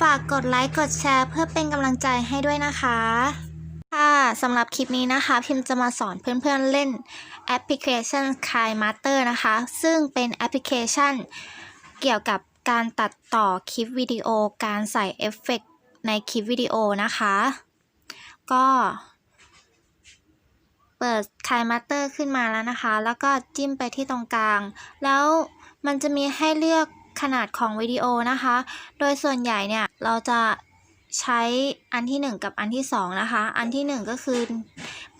ฝากกดไลค์กดแชร์เพื่อเป็นกำลังใจให้ด้วยนะคะ ค่ะสำหรับคลิปนี้นะคะ พิมจะมาสอนเพื่อนๆเล่นแอปพลิเคชัน k a i Master นะคะ ซึ่งเป็นแอปพลิเคชัน เกี่ยวกับการตัดต่อคลิปวิดีโอ การใส่เอฟเฟกต์ในคลิปวิดีโอนะคะ ก็ เปิด k a i Master ขึ้นมาแล้วนะคะ แล้วก็จิ้มไปที่ตรงกลาง แล้วมันจะมีให้เลือกขนาดของวิดีโอนะคะ โดยส่วนใหญ่เนี่ย เราจะใช้อันที่ 1 กับอันที่ 2 นะคะ อันที่ 1 ก็คือ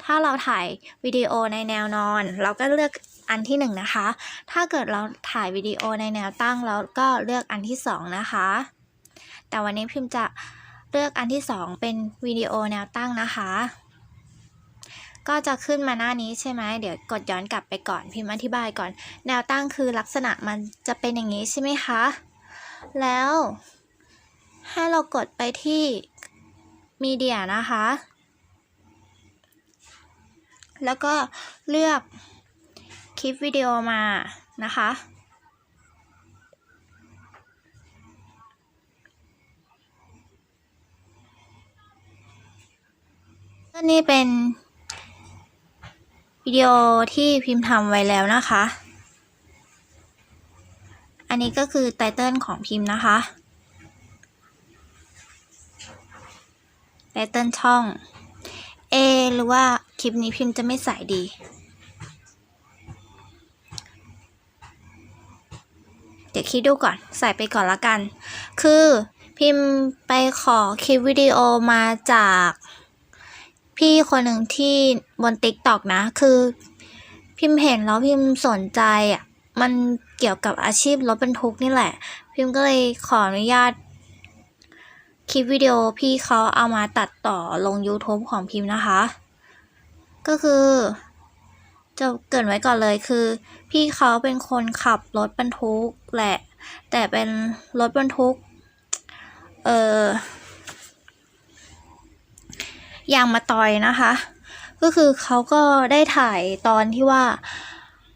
ถ้าเราถ่ายวิดีโอในแนวนอน เราก็เลือกอันที่ 1 นะคะ ถ้าเกิดเราถ่ายวิดีโอในแนวตั้งเราก็เลือกอันที่ 2 นะคะ แต่วันนี้พิมจะเลือกอันที่ 2 เป็นวิดีโอแนวตั้งนะคะ ก็จะขึ้นมาหน้านี้ใช่ไหมเดี๋ยวกดย้อนกลับไปก่อนพิมพ์อธิบายก่อน แนวตั้งคือลักษณะมันจะเป็นอย่างนี้ใช่ไหมคะ แล้ว ให้เรากดไปที่มีเดียนะคะ แล้วก็เลือกคลิปวิดีโอมานะคะ ก็นี่เป็นวิดีโอที่พิมพ์ทำไว้แล้วนะคะ อันนี้ก็คือไตเติลของพิมพ์นะคะ ไตเติลช่อง เอ หรือว่าคลิปนี้พิมพ์จะไม่ใส่ดี เดี๋ยวคิดดูก่อน ใส่ไปก่อนละกัน คือพิมพ์ไปขอคลิปวิดีโอมาจากพี่คนหนึ่งที่บนติ๊กตอกนะ คือพิมพ์เห็นแล้วพิมพ์สนใจอะ มันเกี่ยวกับอาชีพรถบรรทุกนี่แหละ พิมพ์ก็เลยขออนุญาต คลิปวิดีโอพี่เขาเอามาตัดต่อลง YouTube ของพิมพ์นะคะ ก็คือ จะเกรินไว้ก่อนเลยคือ พี่เขาเป็นคนขับรถบรรทุกแหละ แต่เป็นรถบรรทุก เออยางมาตอยนะคะ ก็คือเขาก็ได้ถ่ายตอนที่ว่า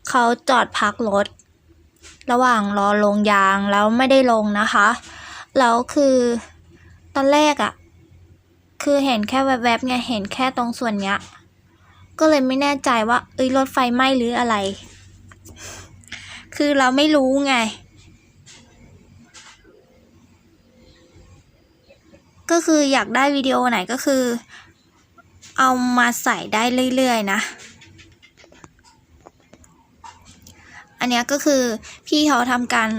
เขาจอดพักรถ ระหว่างรอลงยางแล้วไม่ได้ลงนะคะ แล้วคือ อนแรกอะ่ะ คือเห็นแค่แวบๆไงเห็นแค่ตรงส่วนเนี้ย ก็เลยไม่แน่ใจว่าเอ้ยรถไฟไหม้หรืออะไร คือเราไม่รู้ไง ก็คืออยากได้วิดีโอไหนก็คือ เอามาใส่ได้เรื่อยๆนะอันนี้ก็คือพี่เขาทำการ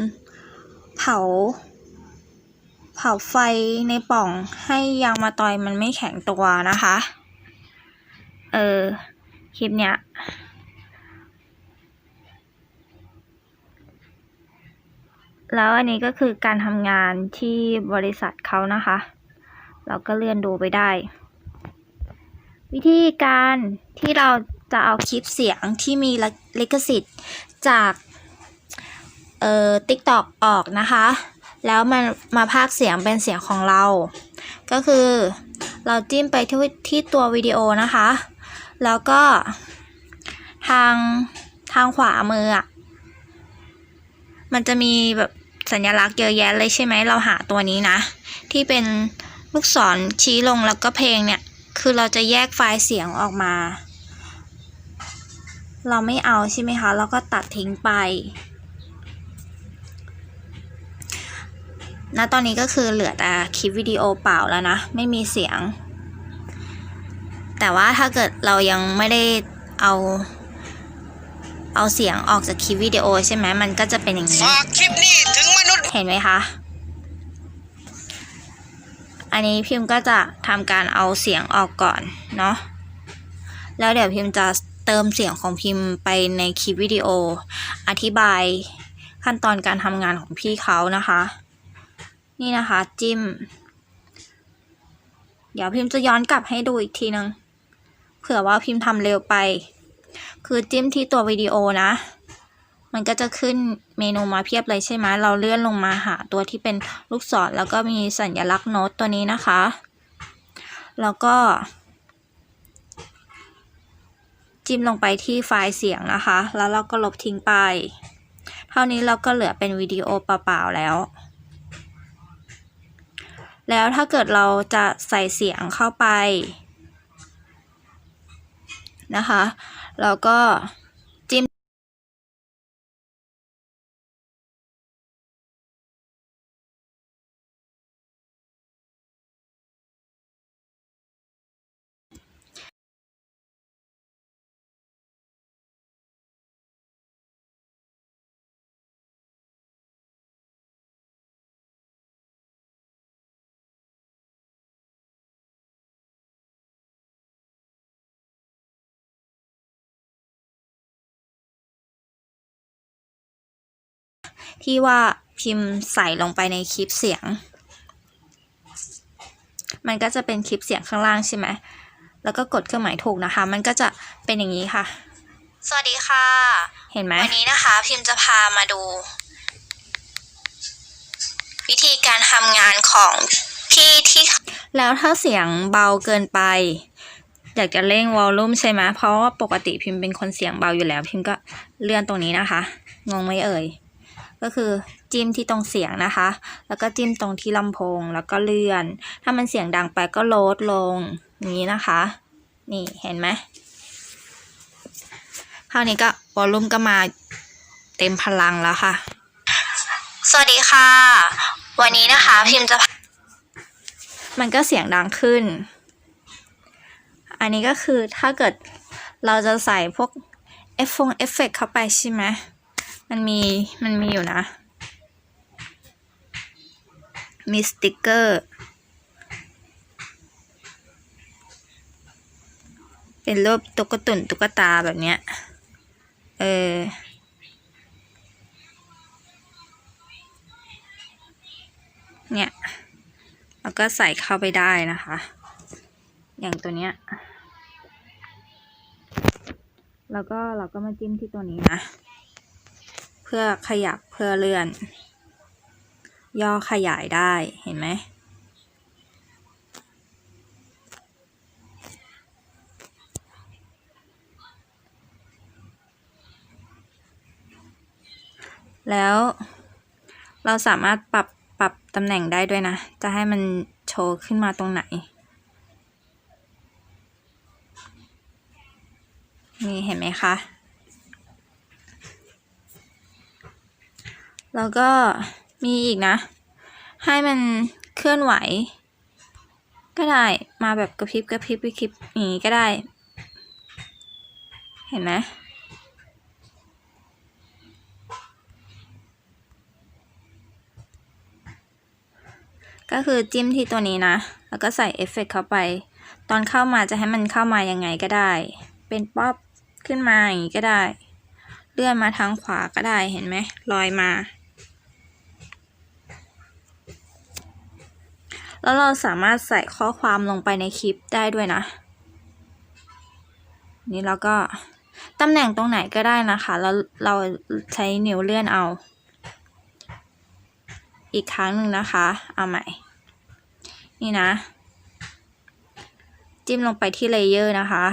เผา เผาไฟในป่องให้ยางมาตอยมันไม่แข็งตัวนะคะ เออ คลิปเนี้ย แล้วอันนี้ก็คือการทำงานที่บริษัทเขานะคะ เราก็เลื่อนดูไปได้ วิธีการที่เราจะเอาคลิปเสียงที่มีลิขสิทธิ์จากเอ่อ TikTok ออกนะคะ แล้วมันมาพากเสียงเป็นเสียงของเรา ก็คือเราจิ้มไปที่ที่ตัววิดีโอนะคะ แล้วก็ทางทางขวามืออะ มันจะมีแบบสัญลักษณ์เยอะแยะเลยใช่ไหม เราหาตัวนี้นะ ที่เป็นลูกศรชี้ลงแล้วก็เพลงเนี่ย คือเราจะแยกไฟล์เสียงออกมา เราไม่เอาใช่ไหมคะ เราก็ตัดทิ้งไป ณตอนนี้ก็คือเหลือแต่คลิปวิดีโอเปล่าแล้วนะ ไม่มีเสียง แต่ว่าถ้าเกิดเรายังไม่ได้เอาเอาเสียงออกจากคลิปวิดีโอใช่ไหมมันก็จะเป็นอย่างนี้ ฝากคลิปนี้ถึงมนุษย์ เห็นไหมคะ อันนี้พิมพ์ก็จะทำการเอาเสียงออกก่อนเนาะ แล้วเดี๋ยวพิมพ์จะเติมเสียงของพิมพ์ไปในคลิปวิดีโอ อธิบายขั้นตอนการทำงานของพี่เขานะคะ นี่นะคะ จิ้ม เดี๋ยวพิมพ์จะย้อนกลับให้ดูอีกทีนึงเผื่อว่าพิมพ์ทำเร็วไป คือจิ้มที่ตัววิดีโอนะ มันก็จะขึ้นเมนูมาเพียบเลยใช่ไหมเราเลื่อนลงมาหาตัวที่เป็นลูกศรแล้วก็มีสัญลักษณ์โน้ตตัวนี้นะคะ แล้วก็ จิ้มลงไปที่ไฟล์เสียงนะคะ แล้วเราก็ลบทิ้งไป เท่านี้เราก็เหลือเป็นวิดีโอเปล่าๆแล้ว แล้วถ้าเกิดเราจะใส่เสียงเข้าไปนะคะ แล้วก็ ที่ว่าพิมพ์ใส่ลงไปในคลิปเสียง มันก็จะเป็นคลิปเสียงข้างล่างใช่ไหมแล้วก็กดเครื่องหมายถูกนะคะ มันก็จะเป็นอย่างนี้ค่ะ สวัสดีค่ะ เห็นไหมวันนี้นะคะ พิมพ์จะพามาดู วิธีการทำงานของพี่ที่ แล้วถ้าเสียงเบาเกินไป อยากจะเร่งวอลลุ่มใช่ไหมเพราะว่าปกติพิมพ์เป็นคนเสียงเบาอยู่แล้ว พิมพ์ก็เลื่อนตรงนี้นะคะ งงไหมเอ่ย ก็คือจิ้มที่ตรงเสียงนะคะ แล้วก็จิ้มตรงที่ลำโพงแล้วก็เลื่อน ถ้ามันเสียงดังไปก็ลดลงอย่างนี้นะคะ นี่เห็นไหมคราวนี้ก็วอลลุ่มก็มาเต็มพลังแล้วค่ะ สวัสดีค่ะ วันนี้นะคะ พิมพ์จะ มันก็เสียงดังขึ้น อันนี้ก็คือถ้าเกิดเราจะใส่พวกเอฟฟงเอฟเฟกเข้าไปใช่ไหม มันมีมันมีอยู่นะ มีสติกเกอร์ เป็นรูปตุ๊กตุ่นตุ๊กตาแบบเนี้ย เออเนี่ยแล้วก็ใส่เข้าไปได้นะคะ อย่างตัวเนี้ย แล้วก็เราก็มาจิ้มที่ตัวนี้นะ พื่อขยับเพื่อเลื่อน ย่อขยายได้เห็นไหมแล้วเราสามารถปรับปรับตำแหน่งได้ด้วยนะ จะให้มันโชว์ขึ้นมาตรงไหน นี่เห็นไหมคะ แล้วก็มีอีกนะ ให้มันเคลื่อนไหว ก็ได้มาแบบกระพริบกระพริบกระพริบอย่างนี้ก็ได้ เห็นไหมก็คือจิ้มที่ตัวนี้นะ แล้วก็ใส่เอฟเฟกต์เข้าไป ตอนเข้ามาจะให้มันเข้ามายังไงก็ได้ เป็นป๊อปขึ้นมาอย่างนี้ก็ได้ เลื่อนมาทางขวาก็ได้ เห็นไหมลอยมา แล้วเราสามารถใส่ข้อความลงไปในคลิปได้ด้วยนะ นี่เราก็ตำแหน่งตรงไหนก็ได้นะคะ แล้วเราใช้นิ้วเลื่อนเอา อีกครั้งหนึ่งนะคะ เอาใหม่ นี่นะ จิ้มลงไปที่เลเยอร์นะคะ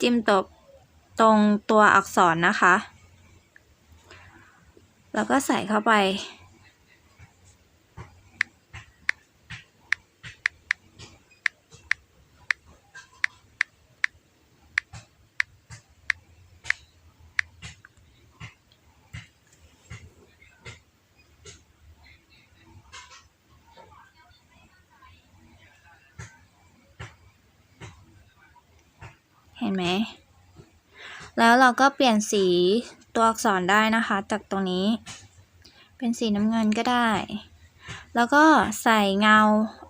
จิ้มตบตรงตัวอักษรนะคะ แล้วก็ใส่เข้าไป ห็นไหม แล้วเราก็เปลี่ยนสีตัวอักษรได้นะคะ จากตรงนี้ เป็นสีน้ำเงินก็ได้ แล้วก็ใส่เงา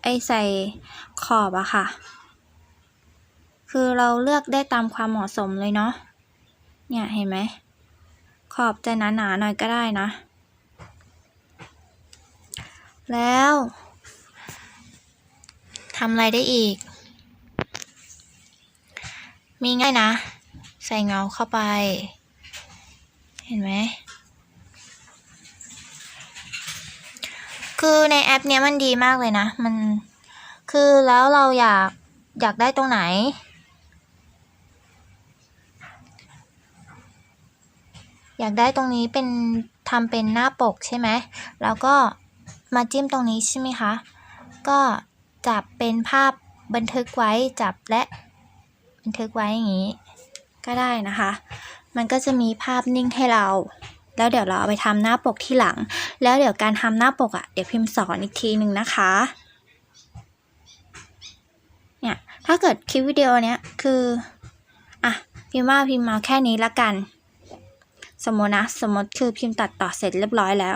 ไอ้ใส่ขอบอะค่ะ คือเราเลือกได้ตามความเหมาะสมเลยเนาะ เนี่ยเห็นไหม ขอบจะหนาๆหน่อยก็ได้นะ แล้วทำอะไรได้อีก มีง่ายนะ ใส่เงาเข้าไป เห็นไหม คือในแอปเนี้ยมันดีมากเลยนะ มัน คือแล้วเราอยาก อยากได้ตรงไหน อยากได้ตรงนี้เป็นทำเป็นหน้าปกใช่ไหม แล้วก็มาจิ้มตรงนี้ใช่ไหมคะ ก็จับเป็นภาพบันทึกไว้จับและ บันทึกไว้อย่างนี้ ก็ได้นะคะ มันก็จะมีภาพนิ่งให้เรา แล้วเดี๋ยวเราเอาไปทำหน้าปกที่หลัง แล้วเดี๋ยวการทำหน้าปกอะ่ะเดี๋ยวพิมพ์สอนอีกทีหนึ่งนะคะเนี่ยถ้าเกิดคลิปวิดีโอเนี้ยคืออะพิมพ์ว่าพิมพ์มาแค่นี้ละกัน สมมตินะสมมติคือพิมพ์ตัดต่อเสร็จเรียบร้อยแล้ว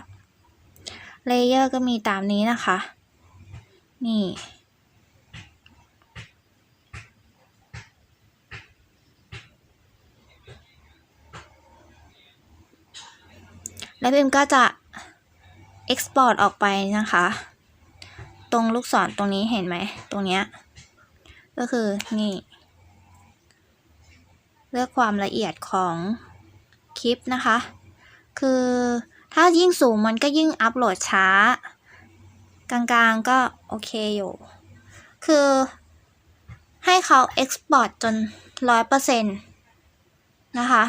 เลเยอร์ก็มีตามนี้นะคะ นี่ แล้วพิมก็จะ export ออกไปนะคะ ตรงลูกศรตรงนี้เห็นไหม ตรงเนี้ย ก็คือนี่ เลือกความละเอียดของคลิปนะคะ คือถ้ายิ่งสูงมันก็ยิ่งอัปโหลดช้า กลางๆก็โอเคอยู่ คือให้เขา export จนร้อยเปอร์เซ็นต์นะคะ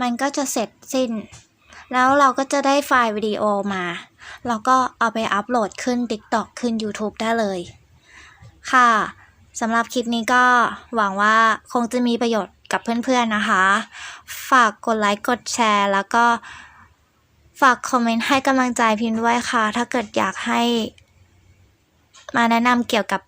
มันก็จะเสร็จสิ้น แล้วเราก็จะได้ไฟล์วิดีโอมาเราก็เอาไปอัปโหลดขึ้น TikTok ขึ้น YouTube ได้เลย ค่ะสำหรับคลิปนี้ก็หวังว่าคงจะมีประโยชน์กับเพื่อนๆนะคะ ฝากกดไลค์กดแชร์ แล้วก็ฝากคอมเมนต์ให้กำลังใจพิมพ์ด้วยค่ะ ถ้าเกิดอยากให้มาแนะนำเกี่ยวกับ